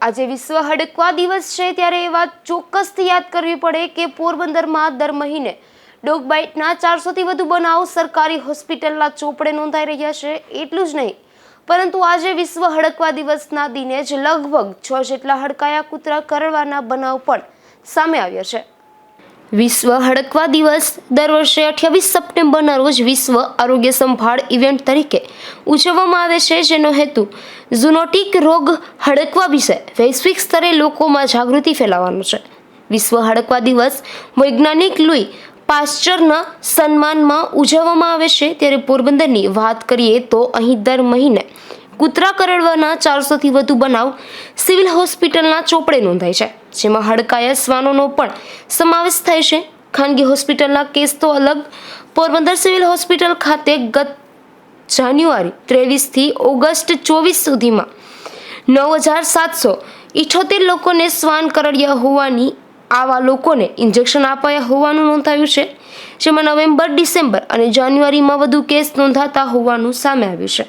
આજે વિશ્વ હડકવા દિવસ છે ત્યારે એ વાત ચોક્કસથી યાદ કરવી પડે કે પોરબંદરમાં દર મહિને ડોગ બાઇટના ચારસોથી વધુ બનાવ સરકારી હોસ્પિટલના ચોપડે નોંધાઈ રહ્યા છે, એટલું જ નહીં. પરંતુ આજે વિશ્વ હડકવા દિવસના દિને જ લગભગ છ જેટલા હડકાયા કૂતરા કરડવાના બનાવ પણ સામે આવ્યા છે. વિશ્વ હડકવા દિવસ દર વર્ષે અઠ્યાવીસ સપ્ટેમ્બરના રોજ વિશ્વ આરોગ્ય સંભાળ ઇવેન્ટ તરીકે ઉજવવામાં આવે છે, જેનો હેતુ ઝુનોટિક રોગ હડકવા વિશે વૈશ્વિક સ્તરે લોકોમાં જાગૃતિ ફેલાવવાનો છે. વિશ્વ હડકવા દિવસ વૈજ્ઞાનિક લુઈ પાસ્ચરના સન્માનમાં ઉજવવામાં આવે છે. ત્યારે પોરબંદરની વાત કરીએ તો અહીં દર મહિને કૂતરા કરડવાના ચારસોથી વધુ બનાવ સિવિલ હોસ્પિટલના ચોપડે નોંધાય છે. જેમાં હડકાયા શ્વાનોનો પણ સમાવેશ થાય છે. ખાનગી હોસ્પિટલના કેસ તો અલગ. પોરબંદર સિવિલ હોસ્પિટલ ખાતે ગત જાન્યુઆરી ત્રેવીસથી ઓગસ્ટ ચોવીસ સુધીમાં નવ હજાર સાતસો ઇઠોતેર લોકોને શ્વાન કરડ્યા હોવાની, આવા લોકોને ઇન્જેક્શન અપાયા હોવાનું નોંધાયું છે. જેમાં નવેમ્બર, ડિસેમ્બર અને જાન્યુઆરીમાં વધુ કેસ નોંધાતા હોવાનું સામે આવ્યું છે.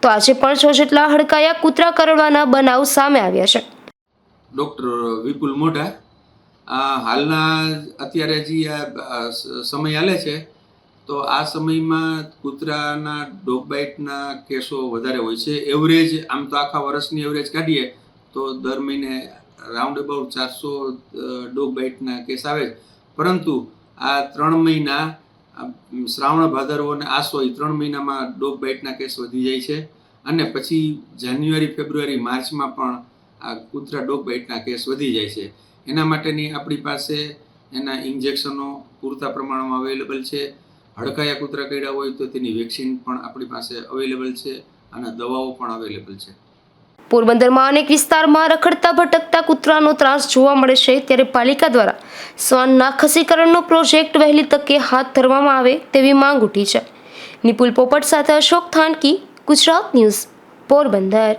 તો આજે પણ છ જેટલા હડકાયા કૂતરા કરડવાના બનાવ સામે આવ્યા છે. ડૉક્ટર વિપુલ મોઢા. આ હાલના અત્યારે જે આ સમય હાલે છે, તો આ સમયમાં કૂતરાના ડોગ બાઇટના કેસો વધારે હોય છે. એવરેજ, આમ તો આખા વર્ષની એવરેજ કાઢીએ, તો દર મહિને રાઉન્ડ અબાઉટ ચારસો ડોગ બાઇટના કેસ આવે પરંતુ આ ત્રણ મહિના શ્રાવણ ભાદરવો અને આસો એ ત્રણ મહિનામાં ડોગ બાઇટના કેસ વધી જાય છે. અને પછી જાન્યુઆરી, ફેબ્રુઆરી, માર્ચમાં પણ આ કૂતરા ડોગ બાઇટના કેસ વધી જાય છે. એના માટેની આપણી પાસે એના ઇન્જેક્શનો પૂરતા પ્રમાણમાં અવેલેબલ છે. હડકાયા કૂતરા કર્યા હોય તો તેની વેક્સિન પણ આપણી પાસે અવેલેબલ છે અને દવાઓ પણ અવેલેબલ છે. પોરબંદરમાં અનેક વિસ્તારમાં રખડતા ભટકતા કૂતરાનો ત્રાસ જોવા મળે છે ત્યારે પાલિકા દ્વારા શ્વાનના ખસીકરણનો પ્રોજેક્ટ વહેલી તકે હાથ ધરવામાં આવે તેવી માંગ ઉઠી છે. નિપુલ પોપટ સાથે અશોક થાનકી, ગુજરાત ન્યૂઝ, પોરબંદર.